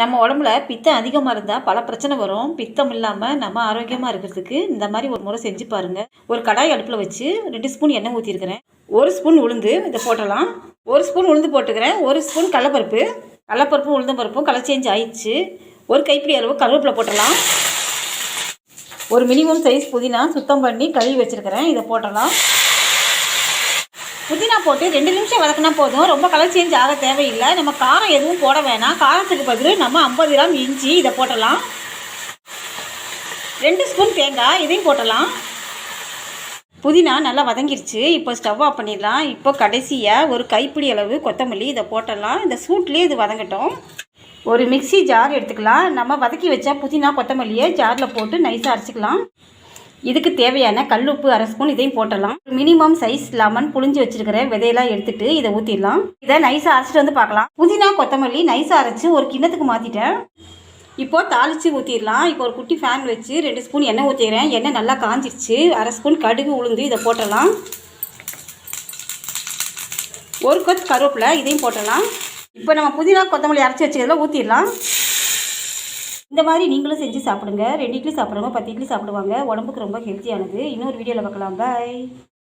நம்ம உடம்புல பித்தம் அதிகமாக இருந்தால் பல பிரச்சனை வரும். பித்தம் இல்லாமல் நம்ம ஆரோக்கியமாக இருக்கிறதுக்கு இந்த மாதிரி ஒரு முறை செஞ்சு பாருங்கள் ஒரு கடாய் அடுப்பில் வச்சு ரெண்டு ஸ்பூன் எண்ணெய் ஊற்றிருக்கிறேன் ஒரு ஸ்பூன் உளுந்து இதை போட்டலாம். ஒரு ஸ்பூன் உளுந்து போட்டுக்கிறேன். ஒரு ஸ்பூன் கடலப்பருப்பு. கடலப்பருப்பும் உளுந்தம் பருப்பும் கலர் சேஞ்ச் ஆயிடுச்சு. ஒரு கைப்பிடி அளவு கருவேப்பிலை போட்டலாம் ஒரு மினிமம் சைஸ் புதினா சுத்தம் பண்ணி கழுவி வச்சுருக்கிறேன். இதை போட்டலாம் புதினா போட்டு ரெண்டு நிமிஷம் வதக்கினா போதும். ரொம்ப கலர் சேஞ்ச் ஆக தேவையில்லை. நம்ம காரம் எதுவும் போட வேணாம். காரத்துக்கு பதில் நம்ம ஐம்பது கிராம் இஞ்சி இதை போட்டலாம். ரெண்டு ஸ்பூன் தேங்காய் இதையும் போட்டலாம். புதினா நல்லா வதங்கிருச்சு. இப்போ ஸ்டவ் ஆஃப் பண்ணிடலாம். இப்போ கடைசியாக ஒரு கைப்பிடி அளவு கொத்தமல்லி இதை போட்டலாம். இந்த சூட்லேயே இது வதங்கட்டும். ஒரு மிக்சி ஜார் எடுத்துக்கலாம். நம்ம வதக்கி வச்சா புதினா கொத்தமல்லியை ஜாரில் போட்டு நைஸாக அரைச்சிக்கலாம். இதுக்கு தேவையான கல் உப்பு அரை ஸ்பூன் இதையும் போட்டலாம் மினிமம் சைஸ் லெமன் புளிஞ்சு வச்சிருக்கிற விதையெல்லாம் எடுத்துட்டு இதை ஊற்றிடலாம் இதை நைஸாக அரைச்சிட்டு வந்து பார்க்கலாம். புதினா கொத்தமல்லி நைஸாக அரைச்சி ஒரு கிண்ணத்துக்கு மாற்றிட்டேன் இப்போ தாளித்து ஊற்றிடலாம் இப்போ ஒரு குட்டி ஃபேன் வச்சு ரெண்டு ஸ்பூன் எண்ணெய் ஊற்றிக்கிறேன் எண்ணெய் நல்லா காஞ்சிருச்சு. அரை ஸ்பூன் கடுகு உளுந்து இதை போட்டலாம் ஒரு கொத்து கருவேப்பிலை இதையும் போட்டலாம் இப்போ நம்ம புதினா கொத்தமல்லி அரைச்சி வச்சுக்கிறதுல ஊற்றிடலாம் இந்த மாதிரி நீங்களும் செஞ்சு சாப்பிடுங்க. ரெண்டு இட்லி சாப்பிட்றவங்க பத்து இட்லி சாப்பிடுவாங்க. உடம்புக்கு ரொம்ப ஹெல்த்தியானது இன்னொரு வீடியோவில் பார்க்கலாம். பாய்